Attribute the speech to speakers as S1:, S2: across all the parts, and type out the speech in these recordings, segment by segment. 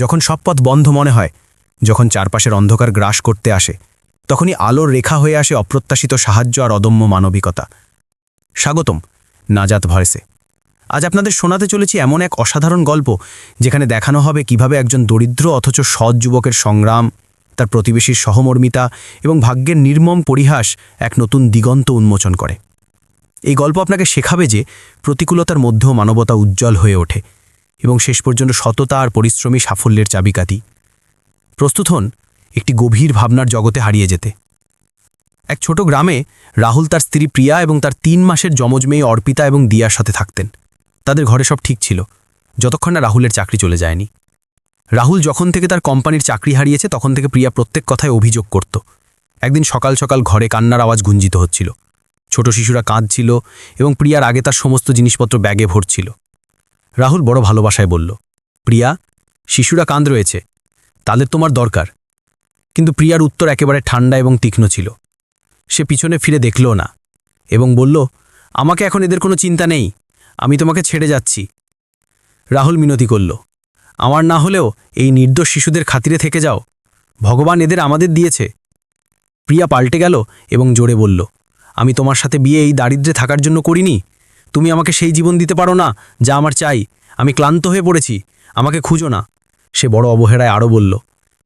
S1: যখন সব পথ বন্ধ মনে হয়, যখন চারপাশের অন্ধকার গ্রাস করতে আসে, তখনই আলোর রেখা হয়ে আসে অপ্রত্যাশিত সাহায্য আর অদম্য মানবিকতা। স্বাগতম, নাজাত ভয়েসে। আজ আপনাদের শোনাতে চলেছি এমন এক অসাধারণ গল্প, যেখানে দেখানো হবে কীভাবে একজন দরিদ্র অথচ সৎ যুবকের সংগ্রাম, তার প্রতিবেশীর সহমর্মিতা এবং ভাগ্যের নির্মম পরিহাস এক নতুন দিগন্ত উন্মোচন করে। এই গল্প আপনাকে শেখাবে যে প্রতিকূলতার মধ্যেও মানবতা উজ্জ্বল হয়ে ওঠে। এবং শেষ পর্যন্ত সততা আর পরিশ্রমী সাফল্যের চাবিকাঠি। প্রস্তুত হন, একটি গভীর ভাবনার জগতে হারিয়ে যেতে। এক ছোট গ্রামে রাহুল তার স্ত্রী প্রিয়া এবং তার তিন মাসের যমজ মেয়ে অর্পিতা এবং দিয়ার সাথে থাকতেন। তাদের ঘরে সব ঠিক ছিল, যতক্ষণ না রাহুলের চাকরি চলে যায়নি। রাহুল যখন থেকে তার কোম্পানির চাকরি হারিয়েছে, তখন থেকে প্রিয়া প্রত্যেক কথায় অভিযোগ করত। একদিন সকাল সকাল ঘরে কান্নার আওয়াজ গুঞ্জিত হচ্ছিল। ছোট শিশুরা কাঁদছিল এবং প্রিয়ার আগে তার সমস্ত জিনিসপত্র ব্যাগে ভরছিল। রাহুল বড় ভালোবাসায় বলল, প্রিয়া, শিশুরা কান্দ রয়েছে, তাদের তোমার দরকার। কিন্তু প্রিয়ার উত্তর একেবারে ঠান্ডা এবং তীক্ষ্ণ ছিল। সে পিছনে ফিরে দেখলও না এবং বলল, আমাকে এখন এদের কোনো চিন্তা নেই, আমি তোমাকে ছেড়ে যাচ্ছি। রাহুল মিনতি করল, আমার না হলেও এই নির্দোষ শিশুদের খাতিরে থেকে যাও, ভগবান এদের আমাদের দিয়েছে। প্রিয়া পাল্টে গেল এবং জোরে বলল, আমি তোমার সাথে বিয়ে এই দারিদ্রে থাকার জন্য করিনি তুমি আমাকে সেই জীবন দিতে পারো না, যা আমার চাই। আমি ক্লান্ত হয়ে পড়েছি, আমাকে খুঁজো না। সে বড় অবহেলায় আরও বলল,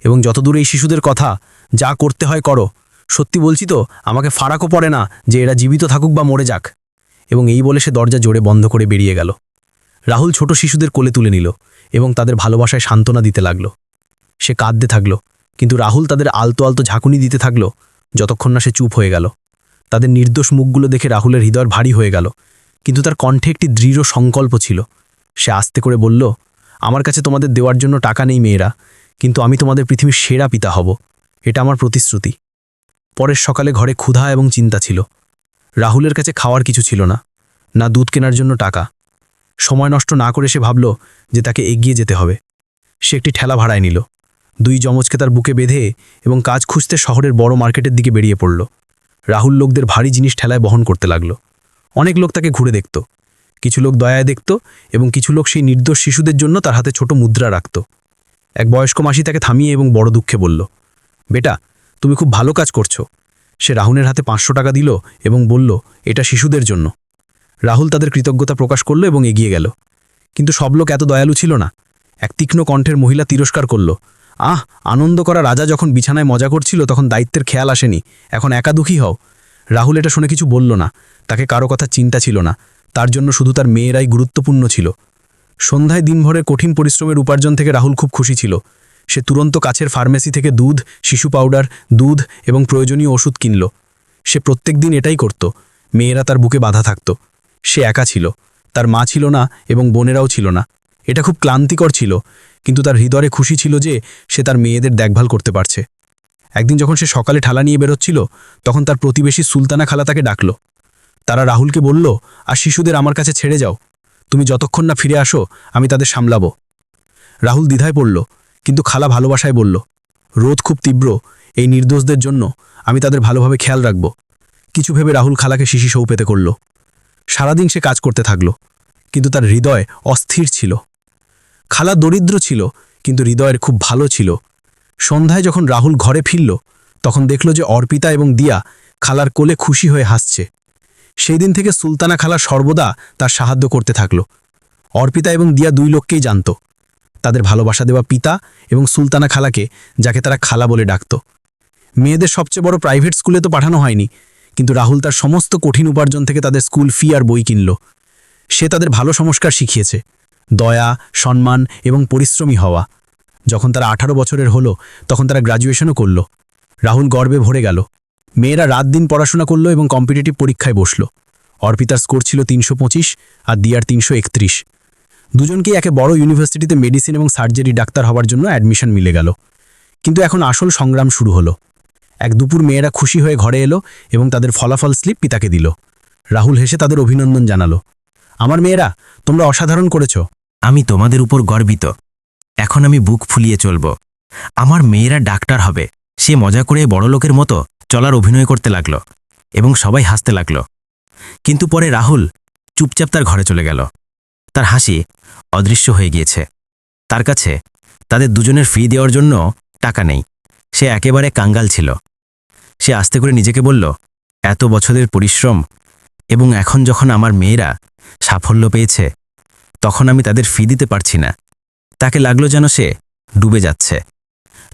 S1: এবং যতদূর এই শিশুদের কথা যা করতে হয় করো। সত্যি বলছি তো, আমাকে ফারাকও পড়ে না যে এরা জীবিত থাকুক বা মরে যাক। এবং এই বলে সে দরজা জোরে বন্ধ করে বেরিয়ে গেল। রাহুল ছোট শিশুদের কোলে তুলে নিল এবং তাদের ভালোবাসায় সান্ত্বনা দিতে লাগল। সে কাঁদতে থাকল, কিন্তু রাহুল তাদের আলতো আলতো ঝাঁকুনি দিতে থাকল, যতক্ষণ না সে চুপ হয়ে গেল। তাদের নির্দোষ মুখগুলো দেখে রাহুলের হৃদয় ভারী হয়ে গেল কিন্তু তার কণ্ঠে একটি দৃঢ় সংকল্প ছিল। সে আস্তে করে বলল, আমার কাছে তোমাদের দেওয়ার জন্য টাকা নেই মেয়েরা, কিন্তু আমি তোমাদের পৃথিবীর সেরা পিতা হব। এটা আমার প্রতিশ্রুতি। পরের সকালে ঘরে ক্ষুধা এবং চিন্তা ছিল। রাহুলের কাছে খাওয়ার কিছু ছিল না না দুধ কেনার জন্য টাকা। সময় নষ্ট না করে সে ভাবল যে তাকে এগিয়ে যেতে হবে। সে একটি ঠেলা ভাড়ায় নিল। দুই যমজকে তার বুকে বেঁধে এবং কাজ খুঁজতে শহরের বড় মার্কেটের দিকে বেরিয়ে পড়ল। রাহুল লোকদের ভারী জিনিস ঠেলায় বহন করতে লাগল। অনেক লোক তাকে ঘুরে দেখত। কিছু লোক দয়ায় দেখত এবং কিছু লোক সেই নির্দোষ শিশুদের জন্য তার হাতে ছোট মুদ্রা রাখত। এক বয়স্ক মাসি তাকে থামিয়ে এবং বড় দুঃখে বলল, বেটা, তুমি খুব ভালো কাজ করছ। সে রাহুলের হাতে পাঁচশো টাকা দিল এবং বলল, এটা শিশুদের জন্য। রাহুল তাদের কৃতজ্ঞতা প্রকাশ করল এবং এগিয়ে গেল। কিন্তু সব লোক এত দয়ালু ছিল না। এক তীক্ষ্ণ কণ্ঠের মহিলা তিরস্কার করল, আহ, আনন্দ করা রাজা যখন বিছানায় মজা করছিল তখন দায়িত্বের খেয়াল আসেনি। এখন একা দুঃখী হও। রাহুল এটা শুনে কিছু বলল না। তাকে কারও কথা চিন্তা ছিল না। তার জন্য শুধু তার মেয়েরাই গুরুত্বপূর্ণ ছিল। সন্ধ্যায় দিনভরের কঠিন পরিশ্রমের উপার্জন থেকে রাহুল খুব খুশি ছিল। সে তুরন্ত কাছের ফার্মেসি থেকে দুধ, শিশু পাউডার, দুধ এবং প্রয়োজনীয় ওষুধ কিনল। সে প্রত্যেক দিন এটাই করত। মেয়েরা তার বুকে বাধা থাকত। সে একা ছিল। তার মা ছিল না এবং বোনেরাও ছিল না। এটা খুব ক্লান্তিকর ছিল। কিন্তু তার হৃদয়ে খুশি ছিল যে সে তার মেয়েদের দেখভাল করতে পারছে। একদিন যখন সে সকালে ঠালা নিয়ে বেরোচ্ছিল, তখন তার প্রতিবেশী সুলতানা খালা তাকে ডাকল। তারা রাহুলকে বলল, আর শিশুদের আমার কাছে ছেড়ে যাও। তুমি যতক্ষণ না ফিরে আসো, আমি তাদের সামলাবো। রাহুল দ্বিধায় পড়ল, কিন্তু খালা ভালোবাসায় বলল, রোদ খুব তীব্র, এই নির্দোষদের জন্য আমি তাদের ভালোভাবে খেয়াল রাখব। কিছু ভেবে রাহুল খালাকে শিশি সৌ পেতে করল। সারাদিন সে কাজ করতে থাকল, কিন্তু তার হৃদয় অস্থির ছিল। খালা দরিদ্র ছিল, কিন্তু হৃদয়ের খুব ভালো ছিল। সন্ধ্যায় যখন রাহুল ঘরে ফিরল, তখন দেখল যে অর্পিতা এবং দিয়া খালার কোলে খুশি হয়ে হাসছে। সেই দিন থেকে সুলতানা খালা সর্বদা তার সাহায্য করতে থাকল। অর্পিতা এবং দিয়া দুই লোককেই জানত। তাদের ভালোবাসা দেওয়া পিতা এবং সুলতানা খালাকে, যাকে তারা খালা বলে ডাকত। মেয়েদের সবচেয়ে বড় প্রাইভেট স্কুলে তো পাঠানো হয়নি, কিন্তু রাহুল তার সমস্ত কঠিন উপার্জন থেকে তাদের স্কুল ফি আর বই কিনল। সে তাদের ভালো সংস্কার শিখিয়েছে। দয়া, সম্মান এবং পরিশ্রমী হওয়া। যখন তারা আঠারো বছরের হলো, তখন তারা গ্রাজুয়েশনও করল। রাহুল গর্বে ভরে গেল। মেয়েরা রাত দিন পড়াশোনা করল এবং কম্পিটিটিভ পরীক্ষায় বসল। অর্পিতার স্কোর ছিল তিনশো পঁচিশ আর দিয়ার তিনশো একত্রিশ। দুজনকেই একে বড় ইউনিভার্সিটিতে মেডিসিন এবং সার্জারি ডাক্তার হওয়ার জন্য অ্যাডমিশন মিলে গেল। কিন্তু এখন আসল সংগ্রাম শুরু হলো। এক দুপুর মেয়েরা খুশি হয়ে ঘরে এলো এবং তাদের ফলাফল স্লিপ পিতাকে দিল। রাহুল হেসে তাদের অভিনন্দন জানালো। আমার মেয়েরা, তোমরা অসাধারণ করেছ।
S2: আমি তোমাদের উপর গর্বিত। এখন আমি বুক ফুলিয়ে চলব। আমার মেয়েরা ডাক্তার হবে। সে মজা করে বড়লোকের মতো চলার অভিনয় করতে লাগল এবং সবাই হাসতে লাগল। কিন্তু পরে রাহুল চুপচাপ তার ঘরে চলে গেল। তার হাসি অদৃশ্য হয়ে গিয়েছে। তার কাছে তাদের দুজনের ফি দেওয়ার জন্য টাকা নেই। সে একেবারে কাঙ্গাল ছিল। সে আস্তে করে নিজেকে বলল, এত বছরের পরিশ্রম এবং এখন যখন আমার মেয়েরা সাফল্য পেয়েছে, তখন আমি তাদের ফি দিতে পারছি না। তাকে লাগল যেন সে ডুবে যাচ্ছে,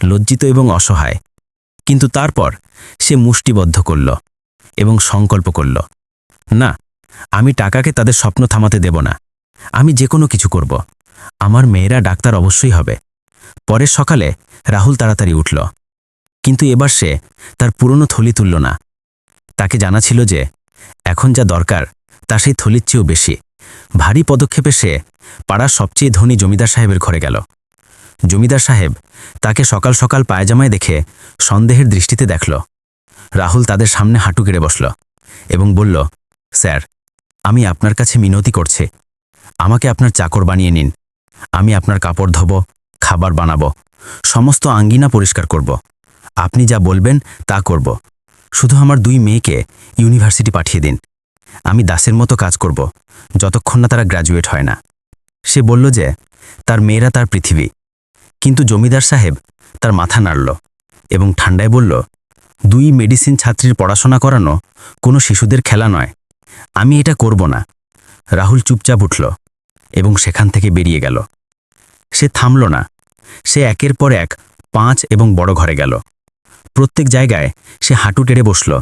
S2: লজ্জিত এবং অসহায়। কিন্তু তারপর সে মুষ্টিবদ্ধ করল এবং সংকল্প করল, না, আমি টাকাকে তাদের স্বপ্ন থামাতে দেব না। আমি যে কোনো কিছু করব। আমার মেয়েরা ডাক্তার অবশ্যই হবে। পরের সকালে রাহুল তাড়াতাড়ি উঠল। কিন্তু এবার সে তার পুরনো থলি তুলল না। তাকে জানা ছিল যে এখন যা দরকার তা সেই থলির চেয়েও বেশি। ভারী পদক্ষেপে সে পাড়ার সবচেয়ে ধনী জমিদার সাহেবের ঘরে গেল। জমিদার সাহেব তাকে সকাল সকাল পায়জামায় দেখে সন্দেহের দৃষ্টিতে দেখল। রাহুল তাদের সামনে হাঁটু কেড়ে বসল এবং বলল, স্যার, আমি আপনার কাছে মিনতি করছি। আমাকে আপনার চাকর বানিয়ে নিন। আমি আপনার কাপড় ধোব, খাবার বানাবো, সমস্ত আঙ্গিনা পরিষ্কার করব। আপনি যা বলবেন তা করব। শুধু আমার দুই মেয়েকে ইউনিভার্সিটি পাঠিয়ে দিন। আমি দাসের মতো কাজ করব, যতক্ষণ না তারা গ্র্যাজুয়েট হয় না। সে বলল যে, তার মেয়েরা তার পৃথিবী। কিন্তু জমিদার সাহেব তার মাথা নাড়ল এবং ঠান্ডায় বলল, দুই মেডিসিন ছাত্রীর পড়াশোনা করানো কোনো শিশুদের খেলা নয়। আমি এটা করব না। রাহুল চুপচাপ উঠল এবং সেখান থেকে বেরিয়ে গেল। সে থামল না। সে একের পর এক পাঁচ এবং বড় ঘরে গেল। প্রত্যেক জায়গায় সে হাঁটু টেড়ে বসল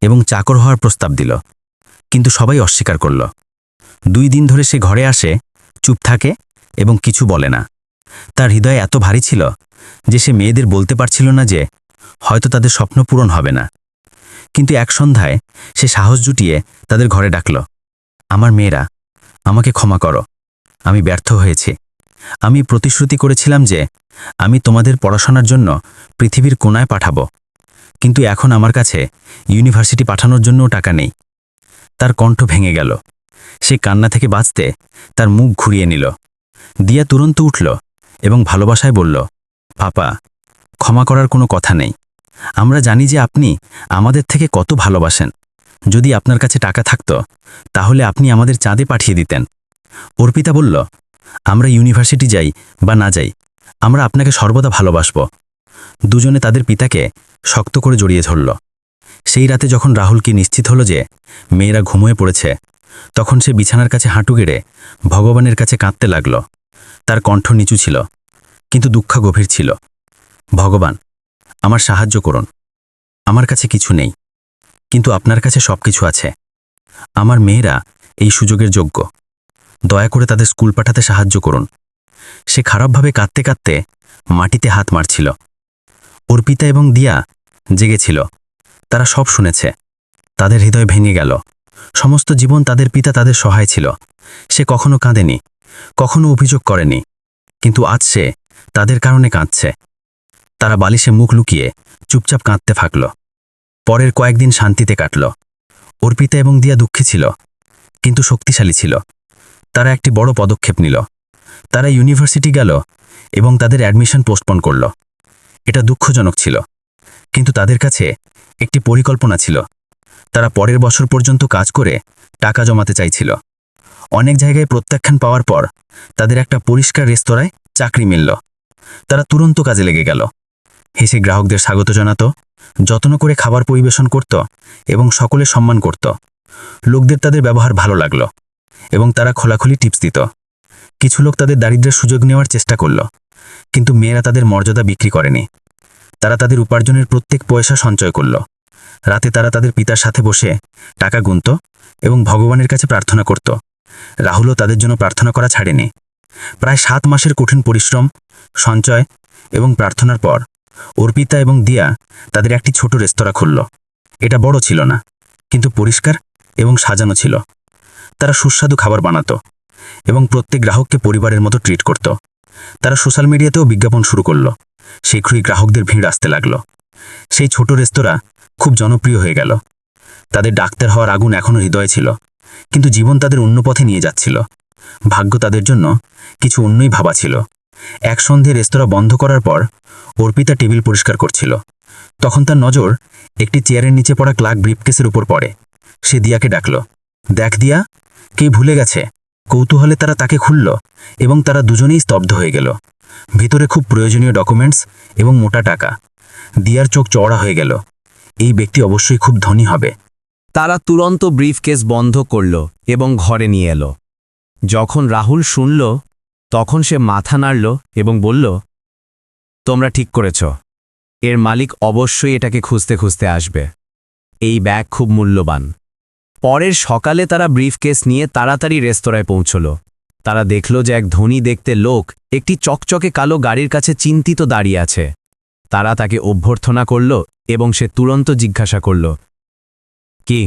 S2: এবং চাকর হওয়ার প্রস্তাব দিল। কিন্তু সবাই অস্বীকার করল। দুই দিন ধরে সে ঘরে আসে চুপ থাকে এবং কিছু বলে না। তার হৃদয় এত ভারী ছিল যে সে মেয়েদের বলতে পারছিল না যে হয়তো তাদের স্বপ্ন পূরণ হবে না। কিন্তু এক সন্ধ্যায় সে সাহস জুটিয়ে তাদের ঘরে ডাকল, আমার মেয়েরা, আমাকে ক্ষমা করো, আমি ব্যর্থ হয়েছি। আমি প্রতিশ্রুতি করেছিলাম যে আমি তোমাদের পড়াশোনার জন্য পৃথিবীর কোনায় পাঠাবো, কিন্তু এখন আমার কাছে ইউনিভার্সিটি পাঠানোর জন্যও টাকা নেই। তার কণ্ঠ ভেঙে গেল। সে কান্না থেকে বাঁচতে তার মুখ ঘুরিয়ে নিল। দিয়া তুরন্ত উঠল এবং ভালোবাসায় বলল, পাপা, ক্ষমা করার কোনো কথা নেই। আমরা জানি যে আপনি আমাদের থেকে কত ভালোবাসেন। যদি আপনার কাছে টাকা থাকত, তাহলে আপনি আমাদের চাঁদে পাঠিয়ে দিতেন। অর্পিতা বলল, আমরা ইউনিভার্সিটি যাই বা না যাই, আমরা আপনাকে সর্বদা ভালোবাসব। দুজনে তাদের পিতাকে শক্ত করে জড়িয়ে ধরল। সেই রাতে যখন রাহুলকে নিশ্চিত হলো যে মেয়েরা ঘুমোয়ে পড়েছে তখন সে বিছানার কাছে হাঁটু গেড়ে ভগবানের কাছে কাঁদতে লাগল। তার কণ্ঠ নিচু ছিল, কিন্তু দুঃখ গভীর ছিল। ভগবান, আমার সাহায্য করুন। আমার কাছে কিছু নেই, কিন্তু আপনার কাছে সব কিছু আছে। আমার মেয়েরা এই সুযোগের যোগ্য। দয়া করে তাদের স্কুল পাঠাতে সাহায্য করুন। সে খারাপভাবে কাঁদতে কাঁদতে মাটিতে হাত মারছিল। অর্পিতা এবং দিয়া জেগেছিল। তারা সব শুনেছে। তাদের হৃদয় ভেঙে গেল। সমস্ত জীবন তাদের পিতা তাদের সহায় ছিল। সে কখনো কাঁদেনি, কখনো অভিযোগ করেনি, কিন্তু আজ সে তাদের কারণে কাঁদছে। তারা বালিশে মুখ লুকিয়ে চুপচাপ কাঁদতে থাকল। পরের কয়েকদিন শান্তিতে কাটল। অর্পিতা এবং দিয়া দুঃখী ছিল, কিন্তু শক্তিশালী ছিল। তারা একটি বড় পদক্ষেপ নিল। তারা ইউনিভার্সিটি গেল এবং তাদের অ্যাডমিশন পোস্টপন করল। এটা দুঃখজনক ছিল, কিন্তু তাদের কাছে একটি পরিকল্পনা ছিল। তারা পরের বছর পর্যন্ত কাজ করে টাকা জমাতে চাইছিল। অনেক জায়গায় প্রত্যাখ্যান পাওয়ার পর তাদের একটা পরিষ্কার রেস্তোরাঁয় চাকরি মিলল। তারা তুরন্ত কাজে লেগে গেল। হেসে গ্রাহকদের স্বাগত জানাত, যত্ন করে খাবার পরিবেশন করত এবং সকলে সম্মান করত। লোকদের তাদের ব্যবহার ভালো লাগল এবং তারা খোলাখুলি টিপস দিত। কিছু লোক তাদের দারিদ্র্যের সুযোগ নেওয়ার চেষ্টা করল, কিন্তু মেয়েরা তাদের মর্যাদা বিক্রি করেনি। তারা তাদের উপার্জনের প্রত্যেক পয়সা সঞ্চয় করল। রাতে তারা তাদের পিতার সাথে বসে টাকা গুনত এবং ভগবানের কাছে প্রার্থনা করত। রাহুলও তাদের জন্য প্রার্থনা করা ছাড়েনি। প্রায় সাত মাসের কঠিন পরিশ্রম, সঞ্চয় এবং প্রার্থনার পর অর্পিতা এবং দিয়া তাদের একটি ছোট রেস্তোরাঁ খুলল। এটা বড় ছিল না, কিন্তু পরিষ্কার এবং সাজানো ছিল। তারা সুস্বাদু খাবার বানাতো এবং প্রত্যেক গ্রাহককে পরিবারের মতো ট্রিট করত। তারা সোশ্যাল মিডিয়াতেও বিজ্ঞাপন শুরু করল। শীঘ্রই গ্রাহকদের ভিড় আসতে লাগল। সেই ছোট রেস্তোরাঁ খুব জনপ্রিয় হয়ে গেল। তাদের ডাক্তার হওয়ার আগুন এখনও হৃদয়ে ছিল, কিন্তু জীবন তাদের অন্য পথে নিয়ে যাচ্ছিল। ভাগ্য তাদের জন্য কিছু অন্যই ভাবা ছিল। এক সন্ধে রেস্তোরাঁ বন্ধ করার পর অর্পিতা টেবিল পরিষ্কার করছিল। তখন তার নজর একটি চেয়ারের নিচে পড়া ক্লাক ব্রিফকেসের উপর পড়ে। সে দিয়াকে ডাকল, দেখ দিয়া, কে ভুলে গেছে? কৌতূহলে তারা তাকে খুলল এবং তারা দুজনেই স্তব্ধ হয়ে গেল। ভিতরে খুব প্রয়োজনীয় ডকুমেন্টস এবং মোটা টাকা। দিয়ার চোখ চওড়া হয়ে গেল। এই ব্যক্তি অবশ্যই খুব ধনী হবে।
S3: তারা তুরন্ত ব্রিফকেস বন্ধ করল এবং ঘরে নিয়ে এলো। যখন রাহুল শুনল, তখন সে মাথা নাড়ল এবং বলল, তোমরা ঠিক করেছ। এর মালিক অবশ্যই এটাকে খুঁজতে খুঁজতে আসবে। এই ব্যাগ খুব মূল্যবান। পরের সকালে তারা ব্রিফকেস নিয়ে তাড়াতাড়ি রেস্তোরাঁয় পৌঁছল। তারা দেখল যে এক ধনী দেখতে লোক একটি চকচকে কালো গাড়ির কাছে চিন্তিত দাঁড়িয়ে আছে। তারা তাকে অভ্যর্থনা করল এবং সে তুরন্ত জিজ্ঞাসা করল, কি,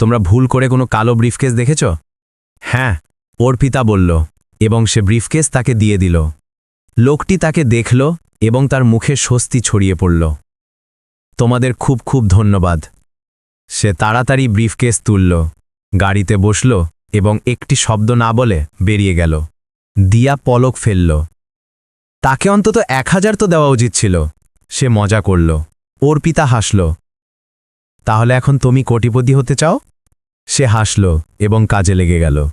S3: তোমরা ভুল করে কোনো কালো ব্রিফকেস দেখেছ? হ্যাঁ ওর পিতা বলল, এবং সে ব্রিফকেস তাকে দিয়ে দিল। লোকটি তাকে দেখল এবং তার মুখে স্বস্তি ছড়িয়ে পড়ল। তোমাদের খুব খুব ধন্যবাদ। সে তাড়াতাড়ি ব্রিফকেস তুলল, গাড়িতে বসল এবং একটি শব্দ না বলে বেরিয়ে গেল। দিয়া পলক ফেলল। তাকে অন্তত এক হাজার তো দেওয়া উচিত ছিল। সে মজা করল। ওর পিতা হাসল। তাহলে এখন তুমি কোটিপতি হতে চাও? সে হাসল এবং কাজে লেগে গেল।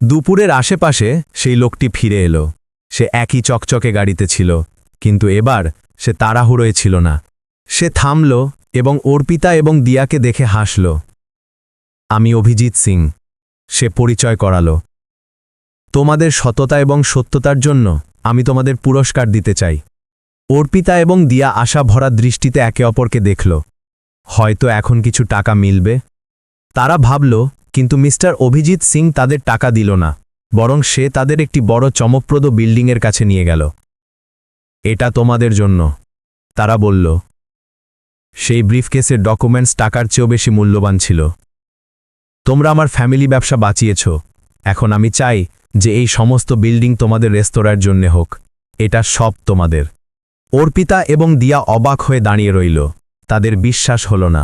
S3: দুপুরের আশেপাশে সেই লোকটি ফিরে এলো। সে একই চকচকে গাড়িতে ছিল, কিন্তু এবার সে তাড়াহুড়োয় ছিল না। সে থামল এবং অর্পিতা এবং দিয়াকে দেখে হাসল। আমি অভিজিৎ সিং, সে পরিচয় করালো। তোমাদের সততা এবং সত্যতার জন্য আমি তোমাদের পুরস্কার দিতে চাই। অর্পিতা এবং দিয়া আশা ভরা দৃষ্টিতে একে অপরকে দেখল। হয়তো এখন কিছু টাকা মিলবে? তারা ভাবল, কিন্তু মিস্টার অভিজিৎ সিং তাদের টাকা দিল না, বরং সে তাদের একটি বড় চমকপ্রদ বিল্ডিংয়ের কাছে নিয়ে গেল। এটা তোমাদের জন্য। তারা বলল, সেই ব্রিফকেসের ডকুমেন্টস টাকার চেয়েও বেশি মূল্যবান ছিল। তোমরা আমার ফ্যামিলি ব্যবসা বাঁচিয়েছ। এখন আমি চাই যে এই সমস্ত বিল্ডিং তোমাদের রেস্তোরাঁর জন্যে হোক। এটা সব তোমাদের। অর্পিতা এবং দিয়া অবাক হয়ে দাঁড়িয়ে রইল। তাদের বিশ্বাস হল না।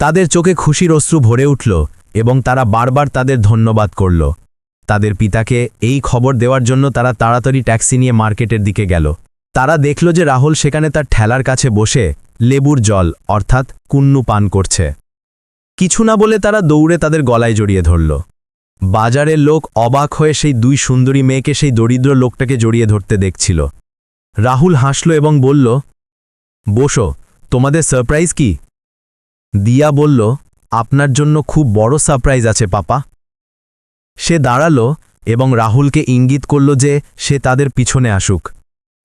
S3: তাদের চোখে খুশির অশ্রু ভরে উঠল এবং তারা বারবার তাদের ধন্যবাদ করল। তাদের পিতাকে এই খবর দেওয়ার জন্য তারা তাড়াতাড়ি ট্যাক্সি নিয়ে মার্কেটের দিকে গেল। তারা দেখল যে রাহুল সেখানে তার ঠেলার কাছে বসে লেবুর জল, অর্থাৎ কুন্নু পান করছে। কিছু না বলে তারা দৌড়ে তাদের গলায় জড়িয়ে ধরল। বাজারের লোক অবাক হয়ে সেই দুই সুন্দরী মেয়েকে সেই দরিদ্র লোকটাকে জড়িয়ে ধরতে দেখছিল। রাহুল হাসল এবং বলল, বসো, তোমাদের সারপ্রাইজ কি? দিয়া বলল, আপনার জন্য খুব বড় সারপ্রাইজ আছে, পাপা। সে দাঁড়াল এবং রাহুলকে ইঙ্গিত করল যে সে তাদের পিছনে আসুক।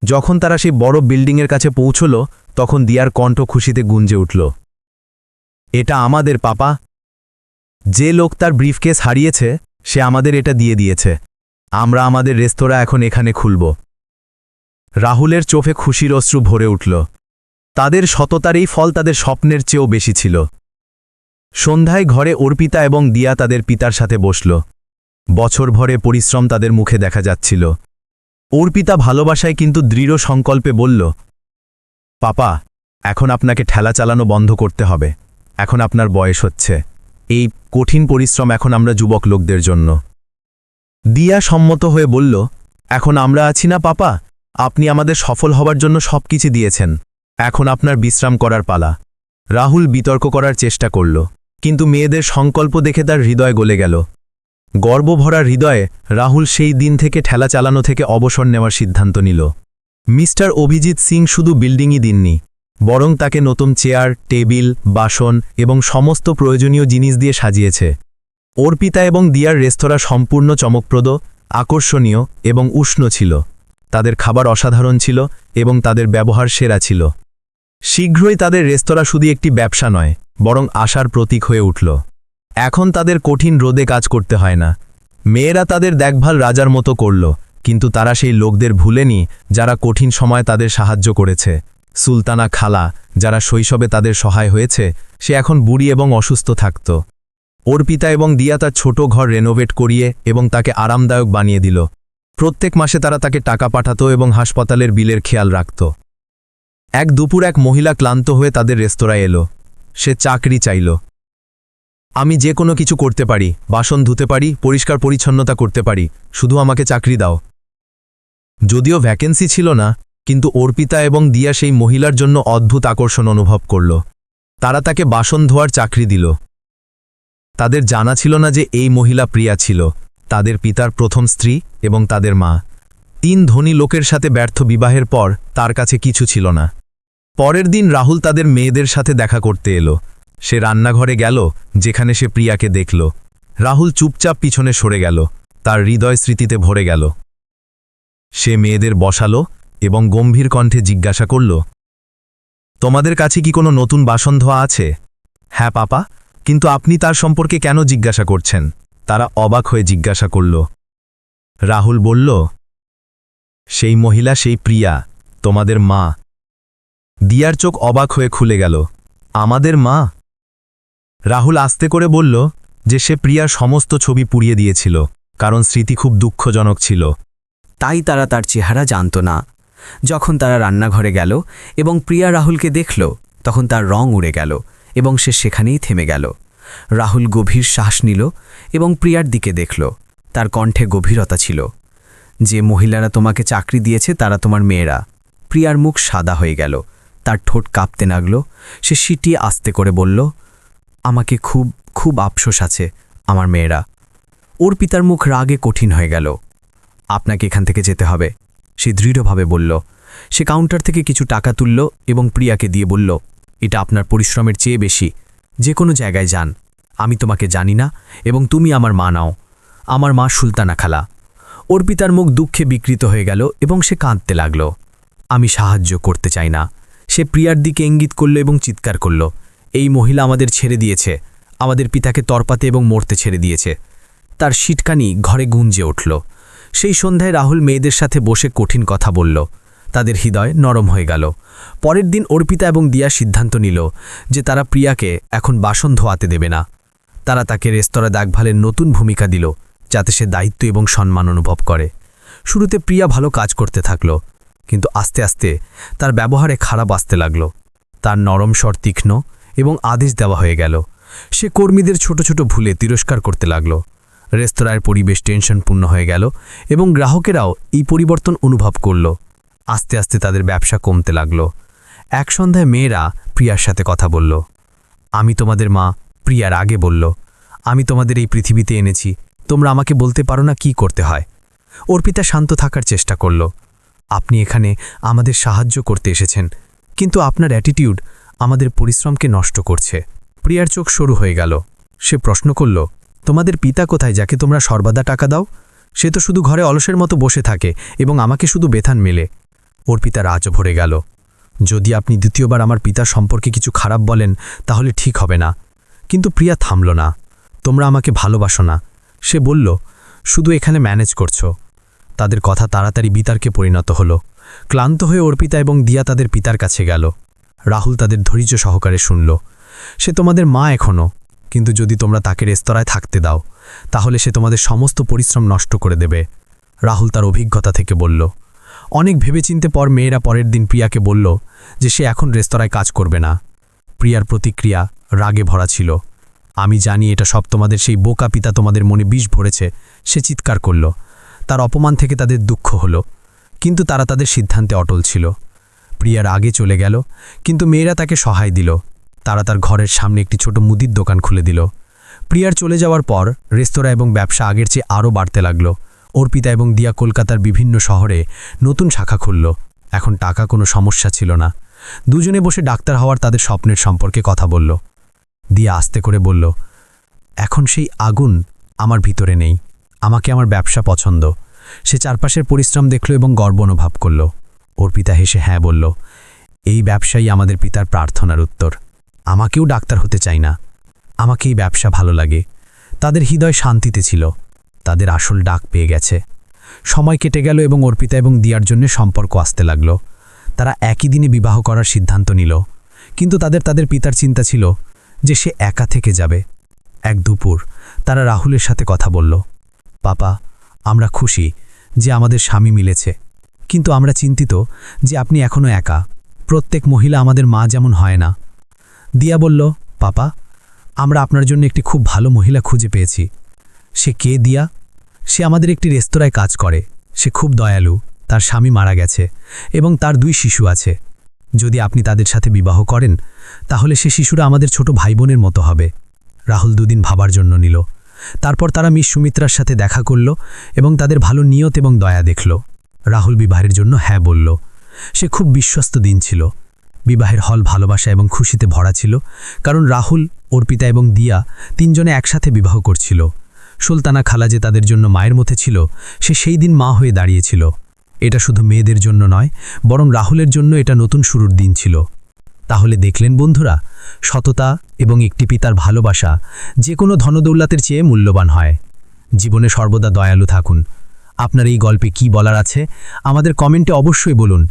S3: যখন তারা সেই বড় বিল্ডিংয়ের কাছে পৌঁছল, তখন দিয়ার কণ্ঠ খুশিতে গুঞ্জে উঠল, এটা আমাদের, পাপা। যে লোক তার ব্রিফকেস হারিয়েছে, সে আমাদের এটা দিয়ে দিয়েছে। আমরা আমাদের রেস্তোরাঁ এখন এখানে খুলব। রাহুলের চোখে খুশির অশ্রু ভরে উঠল। তাদের সততার এই ফল তাদের স্বপ্নের চেয়েও বেশি ছিল। সন্ধ্যায় ঘরে অর্পিতা এবং দিয়া তাদের পিতার সাথে বসল। বছর ভরে পরিশ্রম তাদের মুখে দেখা যাচ্ছিল। অর্পিতা ভালোবাসায় কিন্তু দৃঢ় সংকল্পে বলল, পাপা, এখন আপনাকে ঠেলা চালানো বন্ধ করতে হবে। এখন আপনার বয়স হচ্ছে। এই কঠিন পরিশ্রম এখন আমরা যুবক লোকদের জন্য। দিয়া সম্মত হয়ে বলল, এখন আমরা আছি না, পাপা। আপনি আমাদের সফল হবার জন্য সবকিছু দিয়েছেন। এখন আপনার বিশ্রাম করার পালা। রাহুল বিতর্ক করার চেষ্টা করল, কিন্তু মেয়েদের সংকল্প দেখে তার হৃদয় গলে গেল। গর্বভরা হৃদয়ে রাহুল সেই দিন থেকে ঠেলা চালানো থেকে অবসর নেওয়ার সিদ্ধান্ত নিল। মিস্টার অভিজিৎ সিং শুধু বিল্ডিংই দিননি, বরং তাকে নতুন চেয়ার, টেবিল, বাসন এবং সমস্ত প্রয়োজনীয় জিনিস দিয়ে সাজিয়েছে। অর্পিতা এবং দিয়ার রেস্তোরাঁ সম্পূর্ণ চমকপ্রদ, আকর্ষণীয় এবং উষ্ণ ছিল। তাদের খাবার অসাধারণ ছিল এবং তাদের ব্যবহার সেরা ছিল। শীঘ্রই তাদের রেস্তোরাঁ শুধু একটি ব্যবসা নয়, বরং আশার প্রতীক হয়ে উঠল। এখন তাদের কঠিন রোদে কাজ করতে হয় না। মেয়েরা তাদের দেখভাল রাজার মতো করল, কিন্তু তারা সেই লোকদের ভুলেনি যারা কঠিন সময় তাদের সাহায্য করেছে। সুলতানা খালা, যারা শৈশবে তাদের সহায় হয়েছে, সে এখন বুড়ি এবং অসুস্থ থাকত। অর্পিতা এবং দিয়া তার ছোট ঘর রেনোভেট করিয়ে এবং তাকে আরামদায়ক বানিয়ে দিল। প্রত্যেক মাসে তারা তাকে টাকা পাঠাতো এবং হাসপাতালের বিলের খেয়াল রাখত। এক দুপুর এক মহিলা ক্লান্ত হয়ে তাদের রেস্তোরাঁয় এলো। সে চাকরি চাইল। আমি যে কোনো কিছু করতে পারি, বাসন ধুতে পারি, পরিষ্কার পরিচ্ছন্নতা করতে পারি, শুধু আমাকে চাকরি দাও। যদিও ভ্যাকেন্সি ছিল না, কিন্তু অর্পিতা এবং দিয়া সেই মহিলার জন্য অদ্ভুত আকর্ষণ অনুভব করল। তারা তাকে বাসন ধোয়ার চাকরি দিল। তাদের জানা ছিল না যে এই মহিলা প্রিয়া ছিল। তাদের পিতার প্রথম স্ত্রী এবং তাদের মা। তিন ধনী লোকের সাথে ব্যর্থ বিবাহের পর তার কাছে কিছু ছিল না। পরের দিন রাহুল তাদের মেয়েদের সাথে দেখা করতে এলো। সে রান্নাঘরে গেল, যেখানে সে প্রিয়াকে দেখল। রাহুল চুপচাপ পিছনে সরে গেল, তার হৃদয় স্মৃতিতে ভরে গেল। সে মেয়েদের বসালো এবং গম্ভীর কণ্ঠে জিজ্ঞাসা করল, তোমাদের কাছে কি কোনো নতুন বাসন্ধোয়া আছে? হ্যাঁ পাপা, কিন্তু আপনি তার সম্পর্কে কেন জিজ্ঞাসা করছেন? তারা অবাক হয়ে জিজ্ঞাসা করল, রাহুল বলল, সেই মহিলা সেই প্রিয়া, তোমাদের মা। দিয়ার চোখ অবাক হয়ে খুলে গেল, আমাদের মা? রাহুল আস্তে করে বলল যে সে প্রিয়ার সমস্ত ছবি পুড়িয়ে দিয়েছিল, কারণ স্মৃতি খুব দুঃখজনক ছিল।
S1: তাই তারা তার চেহারা জানত না। যখন তারা রান্নাঘরে গেল এবং প্রিয়া রাহুলকে দেখল, তখন তার রং উড়ে গেল এবং সে সেখানেই থেমে গেল। রাহুল গভীর শ্বাস নিল এবং প্রিয়ার দিকে দেখল। তার কণ্ঠে গভীরতা ছিল। যে মহিলারা তোমাকে চাকরি দিয়েছে তারা তোমার মেয়েরা। প্রিয়ার মুখ সাদা হয়ে গেল। তার ঠোঁট কাঁপতে লাগল। সে সিটিয়ে আস্তে করে বলল, আমাকে খুব খুব আফসোস আছে আমার মেয়েরা। ওর পিতার মুখ রাগে কঠিন হয়ে গেল। আপনাকে এখান থেকে যেতে হবে। সে দৃঢ়ভাবে বলল। সে কাউন্টার থেকে কিছু টাকা তুলল এবং প্রিয়াকে দিয়ে বলল, এটা আপনার পরিশ্রমের চেয়ে বেশি। যে কোনো জায়গায় যান। আমি তোমাকে জানি না এবং তুমি আমার মা নাও। আমার মা সুলতানা খালা। ওর পিতার মুখ দুঃখে বিকৃত হয়ে গেল এবং সে কাঁদতে লাগল। আমি সাহায্য করতে চাই না। সে প্রিয়ার দিকে ইঙ্গিত করল এবং চিৎকার করল। এই মহিলা আমাদের ছেড়ে দিয়েছে। আমাদের পিতাকে তরপাতে এবং মরতে ছেড়ে দিয়েছে। তার সিটকানি ঘরে গুঞ্জে উঠল। সেই সন্ধ্যায় রাহুল মেয়েদের সাথে বসে কঠিন কথা বলল। তাদের হৃদয় নরম হয়ে গেল। পরের দিন অর্পিতা এবং দিয়া সিদ্ধান্ত নিল যে তারা প্রিয়াকে এখন বাসন ধোয়াতে দেবে না। তারা তাকে রেস্তোরাঁ দেখভালের নতুন ভূমিকা দিল, যাতে সে দায়িত্ব এবং সম্মান অনুভব করে। শুরুতে প্রিয়া ভালো কাজ করতে থাকল, কিন্তু আস্তে আস্তে তার ব্যবহারে খারাপ আসতে লাগল। তার নরম স্বর তীক্ষ্ণ এবং আদেশ দেওয়া হয়ে গেল। সে কর্মীদের ছোট ছোট ভুলে তিরস্কার করতে লাগল। রেস্তোরাঁর পরিবেশ টেনশনপূর্ণ হয়ে গেল এবং গ্রাহকেরাও এই পরিবর্তন অনুভব করল। আস্তে আস্তে তাদের ব্যবসা কমতে লাগল। এক সন্ধ্যায় মেয়েরা প্রিয়ার সাথে কথা বলল। আমি তোমাদের মা, প্রিয়ার আগে বলল, আমি তোমাদের এই পৃথিবীতে এনেছি, তোমরা আমাকে বলতে পারো না কি করতে হয়। অর্পিতা শান্ত থাকার চেষ্টা করল। আপনি এখানে আমাদের সাহায্য করতে এসেছেন, কিন্তু আপনার অ্যাটিটিউড আমাদের পরিশ্রমকে নষ্ট করছে। প্রিয়ার চোখ সরু হয়ে গেল। সে প্রশ্ন করল, তোমাদের পিতা কোথায় যাকে তোমরা সর্বদা টাকা দাও? সে তো শুধু ঘরে অলসের মতো বসে থাকে এবং আমাকে শুধু বেথান মেলে। ওর পিতা রাজ ভরে গেল। যদি আপনি দ্বিতীয়বার আমার পিতা সম্পর্কে কিছু খারাপ বলেন, তাহলে ঠিক হবে না। কিন্তু প্রিয়া থামল না। তোমরা আমাকে ভালোবাসো না। সে বলল, শুধু এখানে ম্যানেজ করছ। তাদের কথা তাড়াতাড়ি বিতার্কে পরিণত হলো। ক্লান্ত হয়ে অর্পিতা এবং দিয়া তাদের পিতার কাছে গেল। রাহুল তাদের ধৈর্য সহকারে শুনল, সে তোমাদের মা এখনও কিন্তু যদি তোমরা তাকে রেস্তোরাঁয় থাকতে দাও, তাহলে সে তোমাদের সমস্ত পরিশ্রম নষ্ট করে দেবে। রাহুল তার অভিজ্ঞতা থেকে বলল অনেক ভেবেচিন্তে পর মেয়েরা পরের দিন প্রিয়াকে বলল যে সে এখন রেস্তোরাঁয় কাজ করবে না। প্রিয়ার প্রতিক্রিয়া রাগে ভরা ছিল। আমি জানি এটা সব তোমাদের সেই বোকা পিতা তোমাদের মনে বিষ ভরেছে, সে চিৎকার করল। তার অপমান থেকে তাদের দুঃখ হলো, কিন্তু তারা তাদের সিদ্ধান্তে অটল ছিল। প্রিয়ার আগে চলে গেল, কিন্তু মেয়েরা তাকে সহায় দিল। তারা তার ঘরের সামনে একটি ছোট মুদির দোকান খুলে দিল। প্রিয়ার চলে যাওয়ার পর রেস্তোরাঁ এবং ব্যবসা আগের চেয়ে আরও বাড়তে লাগল। অর্পিতা এবং দিয়া কলকাতার বিভিন্ন শহরে নতুন শাখা খুলল। এখন টাকা কোনো সমস্যা ছিল না। দুজনে বসে ডাক্তার হওয়ার তাদের স্বপ্নের সম্পর্কে কথা বলল। দিয়া আস্তে করে বলল, এখন সেই আগুন আমার ভিতরে নেই। আমাকে আমার ব্যবসা পছন্দ। সে চারপাশের পরিশ্রম দেখল এবং গর্ব অনুভব করল। অর্পিতা হেসে হ্যাঁ বলল, এই ব্যবসাই আমাদের পিতার প্রার্থনার উত্তর। আমাকেও ডাক্তার হতে চাই না। আমাকে এই ব্যবসা ভালো লাগে। তাদের হৃদয় শান্তিতে ছিল। তাদের আসল ডাক পেয়ে গেছে। সময় কেটে গেল এবং অর্পিতা এবং দিয়ার জন্য সম্পর্ক আসতে লাগল। তারা একই দিনে বিবাহ করার সিদ্ধান্ত নিল। কিন্তু তাদের তাদের পিতার চিন্তা ছিল যে সে একা থেকে যাবে। এক দুপুর তারা রাহুলের সাথে কথা বলল, পাপা, আমরা খুশি যে আমাদের স্বামী মিলেছে। কিন্তু আমরা চিন্তিত যে আপনি এখনও একা। প্রত্যেক মহিলা আমাদের মা যেমন হয় না। দিয়া বলল, পাপা, আমরা আপনার জন্য একটি খুব ভালো মহিলা খুঁজে পেয়েছি। সে কে দিয়া? সে আমাদের একটি রেস্তোরাঁয় কাজ করে। সে খুব দয়ালু, তার স্বামী মারা গেছে এবং তার দুই শিশু আছে। যদি আপনি তাদের সাথে বিবাহ করেন, তাহলে সে শিশুরা আমাদের ছোট ভাই বোনের মতো হবে। রাহুল দুদিন ভাবার জন্য নিল। তারপর তারা মিস সুমিত্রার সাথে দেখা করল এবং তাদের ভালো নিয়ত এবং দয়া দেখল। রাহুল বিবাহের জন্য হ্যাঁ বলল। সে খুব বিশ্বস্ত দিন ছিল। বিবাহের হল ভালোবাসা এবং খুশিতে ভরা ছিল, কারণ রাহুল, অর্পিতা এবং দিয়া তিনজনে একসাথে বিবাহ করছিল। সুলতানা খালা যে তাদের জন্য মায়ের মধ্যে ছিল, সে সেই দিন মা হয়ে দাঁড়িয়েছিল। এটা শুধু মেয়েদের জন্য নয়, বরং রাহুলের জন্য এটা নতুন শুরুর দিন ছিল। তাহলে দেখলেন বন্ধুরা, সততা এবং একটি পিতার ভালোবাসা যে কোনো ধনদৌল্লাতের চেয়ে মূল্যবান হয়। জীবনে সর্বদা দয়ালু থাকুন। আপনার এই গল্পে কি বলার আছে, আমাদের কমেন্টে অবশ্যই বলুন।